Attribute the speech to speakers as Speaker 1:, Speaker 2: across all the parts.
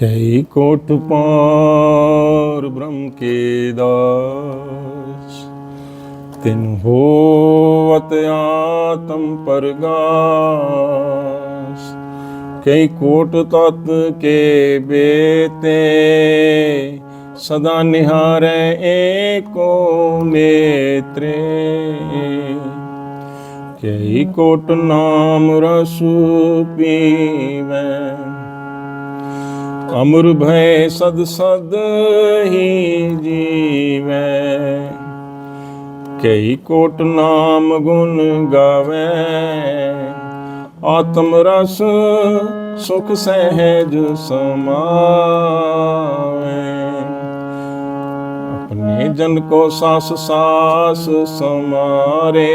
Speaker 1: ਕਈ ਕੋਟ ਪਾਰ ਬ੍ਰਹਮ ਕੇ ਦਾਸ। ਤਿਨ ਹੋਵਤ ਆਤਮ ਪਰਗਾਸ। ਕਈ ਕੋਟ ਤਤ ਕੇ ਬੇਤੇ, ਸਦਾ ਨਿਹਾਰੈ ਏਕੋ ਨੇਤਰੇ। ਕਈ ਕੋਟ ਨਾਮ ਰਸ ਪੀਵੈ ਅਮਰ ਭੈ ਸਦ ਸਦ ਹੀ ਜੀਵੈ। ਕਈ ਕੋਟ ਨਾਮ ਗੁਣ ਗਾਵੇ। ਆਤਮ ਰਸ ਸੁਖ ਸਹਿਜ ਸਮਾਵੇ। ਆਪਣੇ ਜਨ ਕੋ ਸਾਸ ਸਾਸ ਸਮਾਰੇ।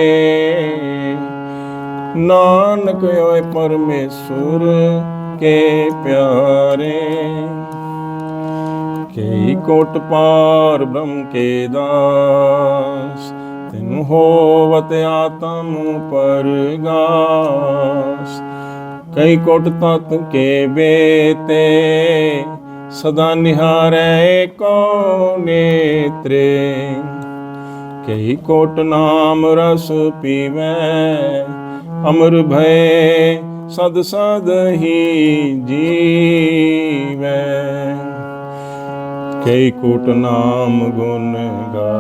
Speaker 1: ਨਾਨਕ ਓਏ ਪਰਮੇਸ਼ੁਰ ਕੇ ਪਿਆਰੇ, ਕਈ ਕੋਟ ਪਾਰ ਬ੍ਰਹਮ ਕੇ ਦਾਸ, ਤਿਨ ਹੋਵਤ ਆਤਮ ਪਰਗਾਸ ਕਈ ਕੋਟ ਤਤ ਕੇ ਬੇਤੇ, ਸਦਾ ਨਿਹਾਰੈ ਕੋ ਨੇਤਰੇ। ਕਈ ਕੋਟ ਨਾਮ ਰਸ ਪੀਵੈ, ਅਮਰ ਭਏ ਸਦ ਸਦ ਹੀ ਜੀਵੈ। ਕਈ ਕੂਟ ਨਾਮ ਗੁਣ ਗਾ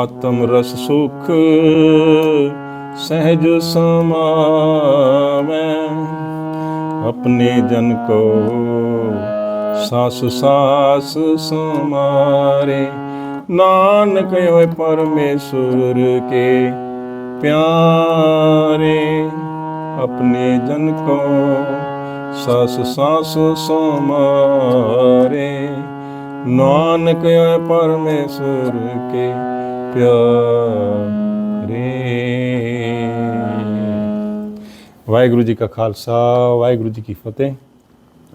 Speaker 1: ਆਤਮ ਰਸ ਸੁਖ ਸਹਿਜ ਸਮਾਵੈ। ਆਪਣੇ ਜਨ ਕੋ ਸਾਸ ਸਾਸ ਸਮਾਰੇ ਨਾਨਕ ਹੋਏ ਪਰਮੇਸ਼ੁਰ ਕੇ ਪਿਆਰੇ। अपने जन को सास सास समारे नानक होए परमेश्वर के प्यारे ਵਾਹਿਗੁਰੂ ਜੀ ਕਾ ਖਾਲਸਾ ਵਾਹਿਗੁਰੂ ਜੀ ਕੀ ਫਤਿਹ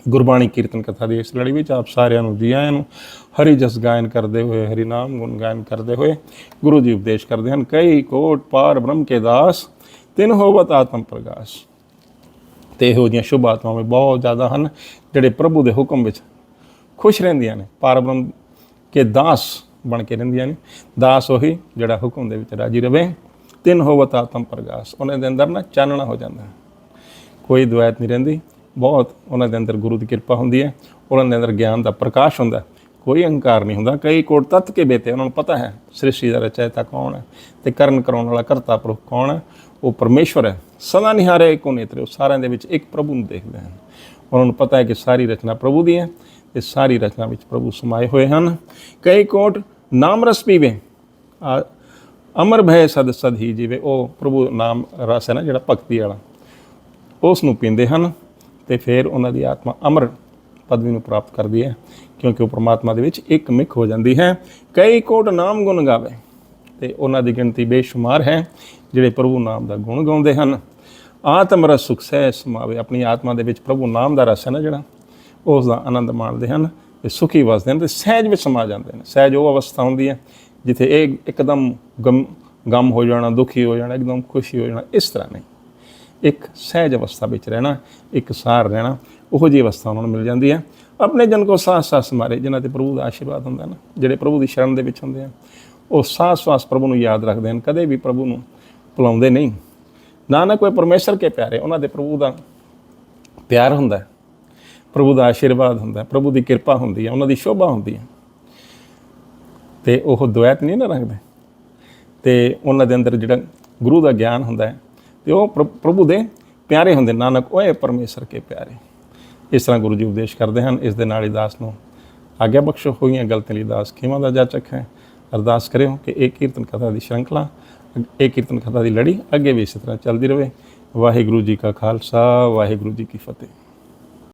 Speaker 1: ਗੁਰਬਾਣੀ ਕੀਰਤਨ ਕਥਾ ਦੀ ਇਸ ਲੜੀ ਵਿੱਚ ਆਪ ਸਾਰਿਆਂ ਨੂੰ ਜੀ ਆਇਆਂ ਨੂੰ ਹਰੀ ਜਸ ਗਾਇਨ ਕਰਦੇ ਹੋਏ ਹਰੀ ਨਾਮ ਗੁਣ ਗਾਇਨ ਕਰਦੇ ਹੋਏ ਗੁਰੂ ਜੀ ਉਪਦੇਸ਼ ਕਰਦੇ ਹਨ ਕਈ ਕੋਟ ਪਾਰ ਬ੍ਰਹਮ ਕੇ ਦਾਸ ਤਿੰਨ ਹੋਵਤ ਆਤਮ ਪ੍ਰਕਾਸ਼। ਤੇ ਇਹੋ ਜਿਹੀਆਂ ਸ਼ੁਭ ਆਤਮਾਵਾਂ ਬਹੁਤ ਜ਼ਿਆਦਾ ਹਨ, ਜਿਹੜੇ ਪ੍ਰਭੂ ਦੇ ਹੁਕਮ ਵਿੱਚ ਖੁਸ਼ ਰਹਿੰਦੀਆਂ ਨੇ। ਪਾਰ ਕੇ ਦਾਸ ਬਣ ਕੇ ਰਹਿੰਦੀਆਂ ਨੇ। ਦਾਸ ਉਹੀ ਜਿਹੜਾ ਹੁਕਮ ਦੇ ਵਿੱਚ ਰਾਜੀ ਰਵੇ। ਤਿੰਨ ਹੋਵਤ ਆਤਮ ਪ੍ਰਗਾਸ ਉਹਨਾਂ ਦੇ ਅੰਦਰ ਨਾ ਚਾਨਣਾ ਹੋ ਜਾਂਦਾ। ਕੋਈ ਦੁਆਇਤ ਨਹੀਂ ਰਹਿੰਦੀ। ਬਹੁਤ ਉਹਨਾਂ ਦੇ ਅੰਦਰ ਗੁਰੂ ਦੀ ਕਿਰਪਾ ਹੁੰਦੀ ਹੈ। ਉਹਨਾਂ ਦੇ ਅੰਦਰ ਗਿਆਨ ਦਾ ਪ੍ਰਕਾਸ਼ ਹੁੰਦਾ ਕੋਈ ਅਹੰਕਾਰ ਨਹੀਂ ਹੁੰਦਾ। ਕਈ ਕੋਟ ਤੱਤ ਕੇ ਬੇਤੇ ਉਹਨਾਂ ਨੂੰ ਪਤਾ ਹੈ, ਸ੍ਰਿਸ਼ਟੀ ਦਾ ਰਚਾਇਤਾ ਕੌਣ ਹੈ? ਤੇ ਕਰਨ ਕਰਾਉਣ ਵਾਲਾ ਕਰਤਾ ਪੁਰਖ ਕੌਣ ਹੈ? ਉਹ ਪਰਮੇਸ਼ਵਰ ਹੈ, ਸਦਾ ਨਿਹਾਰੇ ਇੱਕੋ ਨੇਤਰੇ ਉਹ ਸਾਰਿਆਂ ਦੇ ਵਿੱਚ ਇੱਕ ਪ੍ਰਭੂ ਨੂੰ ਦੇਖਦੇ ਹਨ। ਉਹਨਾਂ ਨੂੰ ਪਤਾ ਹੈ ਕਿ ਸਾਰੀ ਰਚਨਾ ਪ੍ਰਭੂ ਦੀ ਹੈ ਤੇ ਸਾਰੀ ਰਚਨਾ ਵਿੱਚ ਪ੍ਰਭੂ ਸਮਾਏ ਹੋਏ ਹਨ। ਕਈ ਕੋਟ ਨਾਮ ਰਸ ਪੀਵੇ ਅਮਰ ਭੈ ਸਦ ਸਦ ਹੀ ਜੀਵੇ, ਉਹ ਪ੍ਰਭੂ ਨਾਮ ਰਸ ਹੈ ਨਾ ਜਿਹੜਾ ਭਗਤੀ ਵਾਲਾ, ਉਸ ਨੂੰ ਪੀਂਦੇ ਹਨ ਤੇ ਫਿਰ ਉਹਨਾਂ ਦੀ ਆਤਮਾ ਅਮਰ ਪਦਵੀ ਨੂੰ ਪ੍ਰਾਪਤ ਕਰਦੀ ਹੈ, ਕਿਉਂਕਿ ਉਹ ਪ੍ਰਮਾਤਮਾ ਦੇ ਵਿੱਚ ਇੱਕ ਮਿਕ ਹੋ ਜਾਂਦੀ ਹੈ। ਕਈ ਕੋਟ ਨਾਮ ਗੁਣ ਗਾਵੇ ਤੇ ਉਹਨਾਂ ਦੀ ਗਿਣਤੀ ਬੇਸ਼ੁਮਾਰ ਹੈ, ਜਿਹੜੇ ਪ੍ਰਭੂ ਨਾਮ ਦਾ ਗੁਣ ਗਾਉਂਦੇ ਹਨ। ਆਤਮ ਰਸ ਸੁਖ ਸਹਿ ਸਮਾਵੇ। ਆਪਣੀ ਆਤਮਾ ਦੇ ਵਿੱਚ ਪ੍ਰਭੂ ਨਾਮ ਦਾ ਰਸ ਹੈ ਨਾ ਜਿਹੜਾ, ਉਸ ਦਾ ਆਨੰਦ ਮਾਣਦੇ ਹਨ ਤੇ ਸੁਖੀ ਵਸਦੇ ਹਨ ਤੇ ਸਹਿਜ ਵਿੱਚ ਸਮਾ ਜਾਂਦੇ ਨੇ ਸਹਿਜ ਉਹ ਅਵਸਥਾ ਹੁੰਦੀ ਹੈ ਜਿੱਥੇ ਇਹ ਇੱਕਦਮ ਗਮ ਗਮ ਹੋ ਜਾਣਾ, ਦੁਖੀ ਹੋ ਜਾਣਾ, ਇੱਕਦਮ ਖੁਸ਼ੀ ਹੋ ਜਾਣਾ, ਇਸ ਤਰ੍ਹਾਂ ਨਹੀਂ। ਇੱਕ ਸਹਿਜ ਅਵਸਥਾ ਵਿੱਚ ਰਹਿਣਾ, ਇੱਕ ਸਾਰ ਰਹਿਣਾ, ਉਹੋ ਜਿਹੀ ਅਵਸਥਾ ਉਹਨਾਂ ਨੂੰ ਮਿਲ ਜਾਂਦੀ ਹੈ। ਆਪਣੇ ਜਨ ਕੋ ਸਾਹ ਸਾਸ ਮਾਰੇ ਜਿਨ੍ਹਾਂ ਤੇ ਪ੍ਰਭੂ ਦਾ ਆਸ਼ੀਰਵਾਦ ਹੁੰਦਾ ਨਾ, ਜਿਹੜੇ ਪ੍ਰਭੂ ਦੀ ਸ਼ਰਨ ਦੇ ਵਿੱਚ ਹੁੰਦੇ ਆ ਉਹ ਸਾਸ ਸਾਸ ਪ੍ਰਭੂ ਨੂੰ ਯਾਦ ਰੱਖਦੇ ਹਨ, ਕਦੇ ਵੀ ਪ੍ਰਭੂ ਨੂੰ ਭੁਲਾਉਂਦੇ ਨਹੀਂ। ਨਾਨਕ ਉਹ ਪਰਮੇਸ਼ਰ ਕੇ ਪਿਆਰੇ, ਉਹਨਾਂ ਦੇ ਪ੍ਰਭੂ ਦਾ ਪਿਆਰ ਹੁੰਦਾ ਹੈ। ਪ੍ਰਭੂ ਦਾ ਆਸ਼ੀਰਵਾਦ ਹੁੰਦਾ ਹੈ, ਪ੍ਰਭੂ ਦੀ ਕਿਰਪਾ ਹੁੰਦੀ ਹੈ, ਉਹਨਾਂ ਦੀ ਸ਼ੋਭਾ ਹੁੰਦੀ ਹੈ। ਤੇ ਉਹ ਦੁਆਇਤ ਨਹੀਂ ਨਾ ਰੱਖਦੇ। ਤੇ ਉਹਨਾਂ ਦੇ ਅੰਦਰ ਜਿਹੜਾ ਗੁਰੂ ਦਾ ਗਿਆਨ ਹੁੰਦਾ ਹੈ, ਤੇ ਉਹ ਪ੍ਰ- ਪ੍ਰਭੂ ਦੇ ਪਿਆਰੇ ਹੁੰਦੇ ਨਾਨਕ, ਓਏ ਪਰਮੇਸ਼ਰ ਕੇ ਪਿਆਰੇ। ਇਸ ਤਰ੍ਹਾਂ ਗੁਰੂ ਜੀ ਉਪਦੇਸ਼ ਕਰਦੇ ਹਨ, ਇਸ ਦੇ ਨਾਲ ਹੀ ਦਾਸ ਨੂੰ ਆਗਿਆ ਬਖਸ਼ੋ। ਹੋਈਆਂ ਗਲਤੀਆਂ ਲਈ ਦਾਸ ਖਿਮਾ ਦਾ ਜਾਚਕ ਹੈ। ਅਰਦਾਸ ਕਰਿਓ ਕਿ ਇਹ ਕੀਰਤਨ ਕਥਾ ਦੀ ਸ਼੍ਰੰਖਲਾ, ਇਹ ਕੀਰਤਨ ਕਥਾ ਦੀ ਲੜੀ ਅੱਗੇ ਵੀ ਇਸੇ ਤਰ੍ਹਾਂ ਚੱਲਦੀ ਰਹੇ। ਵਾਹਿਗੁਰੂ ਜੀ ਕਾ ਖਾਲਸਾ, ਵਾਹਿਗੁਰੂ ਜੀ ਕੀ ਫਤਿਹ।